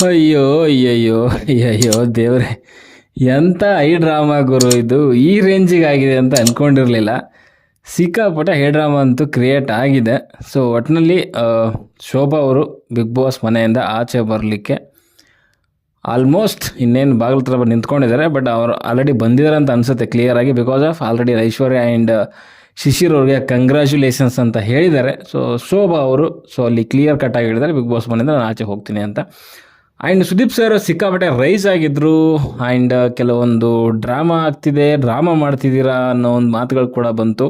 ಅಯ್ಯೋ, ಅಯ್ಯಯ್ಯೋ ಅಯ್ಯಯ್ಯೋ, ದೇವ್ರೆ. ಎಂಥ ಐ ಡ್ರಾಮಾ ಗುರು ಇದು. ಈ ರೇಂಜಿಗೆ ಆಗಿದೆ ಅಂತ ಅಂದ್ಕೊಂಡಿರಲಿಲ್ಲ ಸಿಕ್ಕಾಪಟ್ಟೆ ಹೈ ಡ್ರಾಮಾ ಅಂತೂ ಕ್ರಿಯೇಟ್ ಆಗಿದೆ. ಸೊ ಒಟ್ಟಿನಲ್ಲಿ ಶೋಭಾ ಅವರು ಬಿಗ್ ಬಾಸ್ ಮನೆಯಿಂದ ಆಚೆ ಬರಲಿಕ್ಕೆ ಆಲ್ಮೋಸ್ಟ್ ಇನ್ನೇನು ಬಾಗಿಲ ಬಂದು ನಿಂತ್ಕೊಂಡಿದ್ದಾರೆ. ಬಟ್ ಅವರು ಆಲ್ರೆಡಿ ಬಂದಿದ್ದಾರೆ ಅಂತ ಅನಿಸುತ್ತೆ ಕ್ಲಿಯರ್ ಆಗಿ because of already Aishwarya and Shishir ಅವ್ರಿಗೆ ಕಂಗ್ರ್ಯಾಚುಲೇಷನ್ಸ್ ಅಂತ ಹೇಳಿದ್ದಾರೆ. ಸೊ ಶೋಭಾ ಅವರು ಸೊ ಅಲ್ಲಿ ಕ್ಲಿಯರ್ ಕಟ್ ಆಗಿ ಹೇಳಿದ್ದಾರೆ. ಬಿಗ್ ಬಾಸ್ ಮನೆಯಿಂದ ನಾನು ಆಚೆ ಹೋಗ್ತೀನಿ ಅಂತ. ಆ್ಯಂಡ್ ಸುದೀಪ್ ಸರ್ ಸಿಕ್ಕಾಪಟ್ಟೆ ರೈಸ್ ಆಗಿದ್ರು. ಆ್ಯಂಡ್ ಕೆಲವೊಂದು ಡ್ರಾಮಾ ಆಗ್ತಿದೆ. ಡ್ರಾಮಾ ಮಾಡ್ತಿದ್ದೀರಾ ಅನ್ನೋ ಒಂದು ಮಾತುಗಳು ಕೂಡ ಬಂತು.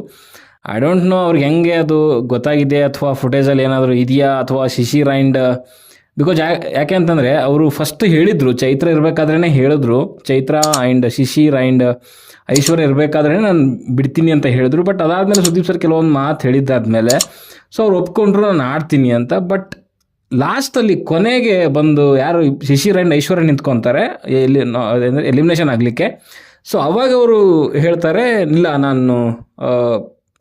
ಐ ಡೋಂಟ್ ನೋ ಅವ್ರಿಗೆ ಹೆಂಗೆ ಅದು ಗೊತ್ತಾಗಿದೆ ಅಥವಾ ಫುಟೇಜಲ್ಲಿ ಏನಾದರೂ ಇದೆಯಾ ಅಥವಾ ಶಿಶಿರ್ ಆ್ಯಂಡ್ ಬಿಕಾಸ್ ಯಾಕೆ ಅಂತಂದರೆ ಅವರು ಫಸ್ಟ್ ಹೇಳಿದರು. ಚೈತ್ರ ಇರಬೇಕಾದ್ರೇ ಹೇಳಿದ್ರು. ಚೈತ್ರ ಆ್ಯಂಡ್ ಶಿಶಿರ್ ಆ್ಯಂಡ್ ಐಶ್ವರ್ಯ ಇರಬೇಕಾದ್ರೆ ನಾನು ಬಿಡ್ತೀನಿ ಅಂತ ಹೇಳಿದ್ರು. ಬಟ್ ಅದಾದಮೇಲೆ ಸುದೀಪ್ ಸರ್ ಕೆಲವೊಂದು ಮಾತು ಹೇಳಿದ್ದಾದ್ಮೇಲೆ ಸೊ ಅವ್ರು ಒಪ್ಕೊಂಡ್ರು ನಾನು ಆಡ್ತೀನಿ ಅಂತ. ಬಟ್ ಲಾಸ್ಟಲ್ಲಿ ಕೊನೆಗೆ ಬಂದು ಯಾರು ಶಿಶಿರ್ ಆ್ಯಂಡ್ ಐಶ್ವರ್ಯ ನಿಂತ್ಕೊತಾರೆ. ಎಲ್ಲಿ ಎಲಿಮಿನೇಷನ್ ಆಗಲಿಕ್ಕೆ. ಸೊ ಅವಾಗ ಅವರು ಹೇಳ್ತಾರೆ, ಇಲ್ಲ, ನಾನು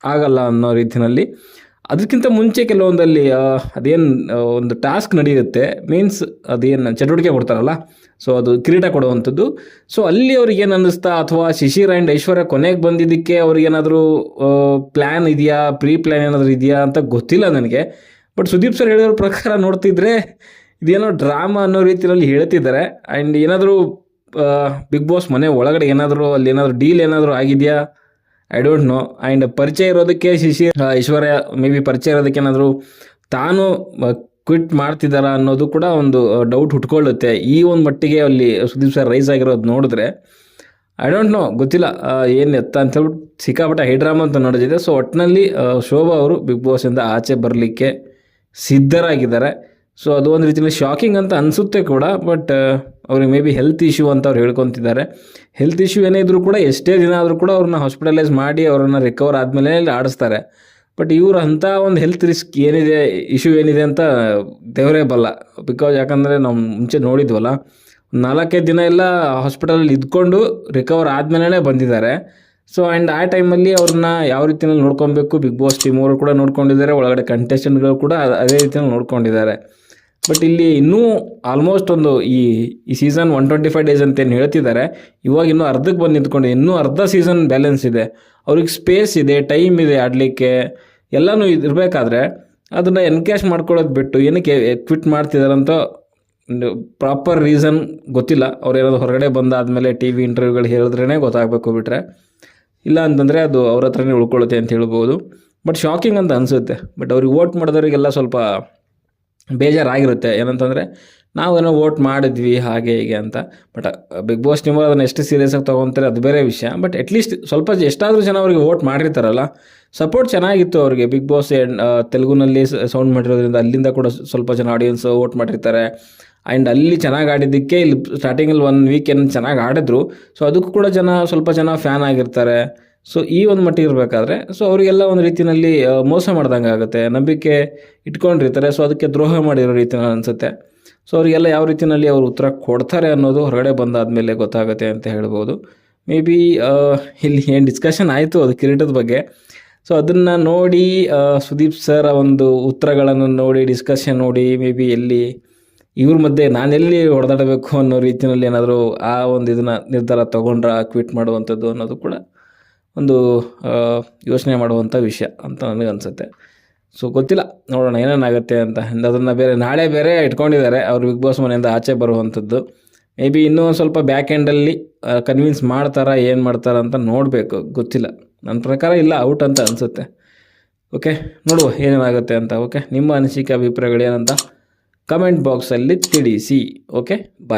ಆಗಲ್ಲ ಅನ್ನೋ ರೀತಿಯಲ್ಲಿ ಅದಕ್ಕಿಂತ ಮುಂಚೆ ಕೆಲವೊಂದಲ್ಲಿ ಅದೇನು ಒಂದು ಟಾಸ್ಕ್ ನಡೆಯುತ್ತೆ. ಮೀನ್ಸ್ ಅದೇನು ಚಟುವಟಿಕೆ ಕೊಡ್ತಾರಲ್ಲ. ಸೊ ಅದು ಕಿರೀಟ ಕೊಡುವಂಥದ್ದು. ಸೊ ಅಲ್ಲಿ ಅವ್ರಿಗೆ ಏನು ಅನ್ನಿಸ್ತಾ, ಅಥವಾ ಶಿಶಿರ್ ಆ್ಯಂಡ್ ಐಶ್ವರ್ಯ ಕೊನೆಗೆ ಬಂದಿದ್ದಕ್ಕೆ ಅವ್ರಿಗೇನಾದರೂ ಪ್ಲ್ಯಾನ್ ಇದೆಯಾ? ಪ್ರೀ ಪ್ಲ್ಯಾನ್ ಏನಾದರೂ ಇದೆಯಾ ಅಂತ ಗೊತ್ತಿಲ್ಲ ನನಗೆ. ಬಟ್ ಸುದೀಪ್ ಸರ್ ಹೇಳಿದ್ರ ಪ್ರಕಾರ ನೋಡ್ತಿದ್ರೆ ಇದೇನೋ ಡ್ರಾಮಾ ಅನ್ನೋ ರೀತಿಯಲ್ಲಿ ಹೇಳ್ತಿದ್ದಾರೆ. ಆ್ಯಂಡ್ ಏನಾದರೂ ಬಿಗ್ ಬಾಸ್ ಮನೆ ಒಳಗಡೆ ಏನಾದರೂ, ಅಲ್ಲಿ ಏನಾದರೂ ಡೀಲ್ ಏನಾದರೂ ಆಗಿದೆಯಾ? ಐ ಡೋಂಟ್ ನೋ ಆ್ಯಂಡ್ ಪರಿಚಯ ಇರೋದಕ್ಕೆ ಶಿಶಿ ಐಶ್ವರ್ಯ ಮೇ ಬಿ ಪರಿಚಯ ಇರೋದಕ್ಕೆ ಏನಾದರೂ ತಾನು ಕ್ವಿಟ್ ಮಾಡ್ತಿದ್ದಾರಾ ಅನ್ನೋದು ಕೂಡ ಒಂದು ಡೌಟ್ ಹುಟ್ಕೊಳ್ಳುತ್ತೆ. ಈ ಒಂದು ಮಟ್ಟಿಗೆ ಅಲ್ಲಿ ಸುದೀಪ್ ಸರ್ ರೈಸ್ ಆಗಿರೋದು ನೋಡಿದ್ರೆ ಐ ಡೋಂಟ್ ನೋ ಗೊತ್ತಿಲ್ಲ. ಏನು ಎತ್ತ ಅಂತ ಹೇಳ್ಬಿಟ್ಟು ಸಿಕ್ಕಾಪಟ್ಟೆ ಹೈಡ್ರಾಮಾ ಅಂತ ನೋಡೋದಿದೆ. ಸೊ ಒಟ್ಟಿನಲ್ಲಿ ಶೋಭಾ ಅವರು ಬಿಗ್ ಬಾಸಿಂದ ಆಚೆ ಬರಲಿಕ್ಕೆ ಸಿದ್ಧರಾಗಿದ್ದಾರೆ. ಸೊ ಅದು ಒಂದು ರೀತಿಯಲ್ಲಿ ಶಾಕಿಂಗ್ ಅಂತ ಅನಿಸುತ್ತೆ ಕೂಡ ಬಟ್ ಅವ್ರಿಗೆ ಮೇ ಬಿ ಹೆಲ್ತ್ ಇಶ್ಯೂ ಅಂತ ಅವ್ರು ಹೇಳ್ಕೊತಿದ್ದಾರೆ. ಹೆಲ್ತ್ ಇಶ್ಯೂ ಏನೇ ಇದ್ರೂ ಕೂಡ ಎಷ್ಟೇ ದಿನ ಆದರೂ ಕೂಡ ಅವ್ರನ್ನ ಹಾಸ್ಪಿಟಲೈಸ್ ಮಾಡಿ ಅವ್ರನ್ನ ರಿಕವರ್ ಆದಮೇಲೆ ಆಡಿಸ್ತಾರೆ. ಬಟ್ ಇವ್ರು ಅಂಥ ಒಂದು ಹೆಲ್ತ್ ರಿಸ್ಕ್ ಏನಿದೆ ಇಶ್ಯೂ ಏನಿದೆ ಅಂತ ದೇವರೇ ಬಲ್ಲ. ಬಿಕಾಸ್ ಯಾಕಂದರೆ ನಾವು ಮುಂಚೆ ನೋಡಿದ್ವಲ್ಲ, ನಾಲ್ಕೈದು ದಿನ ಎಲ್ಲ ಹಾಸ್ಪಿಟಲಲ್ಲಿ ಇದ್ಕೊಂಡು ರಿಕವರ್ ಆದಮೇಲೆ ಬಂದಿದ್ದಾರೆ. ಸೊ ಆ್ಯಂಡ್ ಆ ಟೈಮಲ್ಲಿ ಅವ್ರನ್ನ ಯಾವ ರೀತಿಯಲ್ಲಿ ನೋಡ್ಕೊಬೇಕು? ಬಿಗ್ ಬಾಸ್ ಟೀಮ್ ಅವರು ಕೂಡ ನೋಡ್ಕೊಂಡಿದ್ದಾರೆ. ಒಳಗಡೆ ಕಂಟೆಸ್ಟೆಂಟ್ಗಳು ಕೂಡ ಅದೇ ರೀತಿಯಲ್ಲಿ ನೋಡ್ಕೊಂಡಿದ್ದಾರೆ. ಬಟ್ ಇಲ್ಲಿ ಇನ್ನೂ ಆಲ್ಮೋಸ್ಟ್ ಒಂದು ಈ ಈ season one twenty five days ಅಂತ ಏನು ಹೇಳ್ತಿದ್ದಾರೆ, ಇವಾಗ ಇನ್ನೂ ಅರ್ಧಕ್ಕೆ ಬಂದು ನಿಂತ್ಕೊಂಡು ಇನ್ನೂ ಅರ್ಧ ಸೀಸನ್ ಬ್ಯಾಲೆನ್ಸ್ ಇದೆ. ಅವ್ರಿಗೆ ಸ್ಪೇಸ್ ಇದೆ ಟೈಮ್ ಇದೆ ಆಡಲಿಕ್ಕೆ. ಎಲ್ಲನೂ ಇರಬೇಕಾದ್ರೆ ಅದನ್ನು ಎನ್ಕ್ಯಾಶ್ ಮಾಡ್ಕೊಳ್ಳೋದು ಬಿಟ್ಟು ಏನಕ್ಕೆ ಕ್ವಿಟ್ ಒಂದು ಪ್ರಾಪರ್ ರೀಸನ್ ಗೊತ್ತಿಲ್ಲ. ಅವ್ರು ಏನಾದ್ರು ಹೊರಗಡೆ ಬಂದಾದಮೇಲೆ ಟಿ ವಿ ಇಂಟರ್ವ್ಯೂಗಳು ಹೇಳಿದ್ರೇ ಗೊತ್ತಾಗಬೇಕು ಬಿಟ್ರೆ. ಇಲ್ಲ ಅಂತಂದರೆ ಅದು ಅವ್ರ ಹತ್ರನೇ ಉಳ್ಕೊಳ್ಳುತ್ತೆ ಅಂತ ಹೇಳ್ಬೋದು. ಬಟ್ ಶಾಕಿಂಗ್ ಅಂತ ಅನಿಸುತ್ತೆ. ಬಟ್ ಅವ್ರಿಗೆ ವೋಟ್ ಮಾಡಿದವರಿಗೆಲ್ಲ ಸ್ವಲ್ಪ ಬೇಜಾರಾಗಿರುತ್ತೆ. ಏನಂತಂದರೆ ನಾವೇನೋ ವೋಟ್ ಮಾಡಿದ್ವಿ ಹಾಗೆ ಹೀಗೆ ಅಂತ. ಬಟ್ ಬಿಗ್ ಬಾಸ್ ನೀವು ಅದನ್ನು ಎಷ್ಟು ಸೀರಿಯಸ್ ಆಗಿ ತೊಗೊತಾರೆ ಅದು ಬೇರೆ ವಿಷಯ. ಬಟ್ ಅಟ್ಲೀಸ್ಟ್ ಸ್ವಲ್ಪ ಎಷ್ಟಾದರೂ ಜನ ಅವರಿಗೆ ವೋಟ್ ಮಾಡಿರ್ತಾರಲ್ಲ. ಸಪೋರ್ಟ್ ಚೆನ್ನಾಗಿತ್ತು ಅವರಿಗೆ. ಬಿಗ್ ಬಾಸ್ ತೆಲುಗುನಲ್ಲಿ ಸೌಂಡ್ ಮಾಡಿರೋದ್ರಿಂದ ಅಲ್ಲಿಂದ ಕೂಡ ಸ್ವಲ್ಪ ಜನ ಆಡಿಯನ್ಸ್ ವೋಟ್ ಮಾಡಿರ್ತಾರೆ. ಆ್ಯಂಡ್ ಅಲ್ಲಿ ಚೆನ್ನಾಗಿ ಆಡಿದ್ದಕ್ಕೆ ಇಲ್ಲಿ ಸ್ಟಾರ್ಟಿಂಗಲ್ಲಿ ಒನ್ ವೀಕ್ ಏನು ಚೆನ್ನಾಗಿ ಆಡಿದ್ರು. ಸೊ ಅದಕ್ಕೂ ಕೂಡ ಜನ ಸ್ವಲ್ಪ ಜನ ಫ್ಯಾನ್ ಆಗಿರ್ತಾರೆ. ಸೊ ಈ ಒಂದು ಮಟ್ಟಿಗೆ ಇರಬೇಕಾದ್ರೆ ಸೊ ಅವರಿಗೆಲ್ಲ ಒಂದು ರೀತಿಯಲ್ಲಿ ಮೋಸ ಮಾಡ್ದಂಗೆ ಆಗುತ್ತೆ. ನಂಬಿಕೆ ಇಟ್ಕೊಂಡಿರ್ತಾರೆ. ಸೊ ಅದಕ್ಕೆ ದ್ರೋಹ ಮಾಡಿರೋ ರೀತಿ ಅನಿಸುತ್ತೆ. ಸೊ ಅವರಿಗೆಲ್ಲ ಯಾವ ರೀತಿಯಲ್ಲಿ ಅವರು ಉತ್ತರ ಕೊಡ್ತಾರೆ ಅನ್ನೋದು ಹೊರಗಡೆ ಬಂದಾದಮೇಲೆ ಗೊತ್ತಾಗುತ್ತೆ ಅಂತ ಹೇಳ್ಬೋದು. ಮೇ ಬಿ ಇಲ್ಲಿ ಏನು ಡಿಸ್ಕಷನ್ ಆಯಿತು ಅದು ಕಿರೀಟದ ಬಗ್ಗೆ. ಸೊ ಅದನ್ನು ನೋಡಿ ಸುದೀಪ್ ಸರ್ ಒಂದು ಉತ್ತರಗಳನ್ನು ನೋಡಿ ಡಿಸ್ಕಷನ್ ನೋಡಿ ಮೇ ಬಿ ಎಲ್ಲಿ ಇವ್ರ ಮಧ್ಯೆ ನಾನೆಲ್ಲಿ ಹೊಡೆದಾಡಬೇಕು ಅನ್ನೋ ರೀತಿಯಲ್ಲಿ ಏನಾದರೂ ಆ ಒಂದು ಇದನ್ನು ನಿರ್ಧಾರ ತೊಗೊಂಡ್ರ ಕ್ವಿಟ್ ಮಾಡುವಂಥದ್ದು ಅನ್ನೋದು ಕೂಡ ಒಂದು ಯೋಚನೆ ಮಾಡುವಂಥ ವಿಷಯ ಅಂತ ನನಗೆ ಅನಿಸುತ್ತೆ. ಸೊ ಗೊತ್ತಿಲ್ಲ. ನೋಡೋಣ ಏನೇನಾಗುತ್ತೆ ಅಂತ. ಅದನ್ನು ಬೇರೆ, ನಾಳೆ ಬೇರೆ ಇಟ್ಕೊಂಡಿದ್ದಾರೆ. ಅವ್ರು ಬಿಗ್ ಬಾಸ್ ಮನೆಯಿಂದ ಆಚೆ ಬರುವಂಥದ್ದು. ಮೇ ಬಿ ಇನ್ನೂ ಒಂದು ಸ್ವಲ್ಪ ಬ್ಯಾಕ್ ಎಂಡಲ್ಲಿ ಕನ್ವಿನ್ಸ್ ಮಾಡ್ತಾರಾ, ಏನು ಮಾಡ್ತಾರ ಅಂತ ನೋಡಬೇಕು. ಗೊತ್ತಿಲ್ಲ. ನನ್ನ ಪ್ರಕಾರ ಇಲ್ಲ ಔಟ್ ಅಂತ ಅನಿಸುತ್ತೆ. ಓಕೆ ನೋಡುವ ಏನೇನಾಗುತ್ತೆ ಅಂತ. ಓಕೆ ನಿಮ್ಮ ಅನಿಸಿಕೆ, ಅಭಿಪ್ರಾಯಗಳು ಏನಂತ ಕಮೆಂಟ್ ಬಾಕ್ಸಲ್ಲಿ ತಿಳಿಸಿ. Okay bye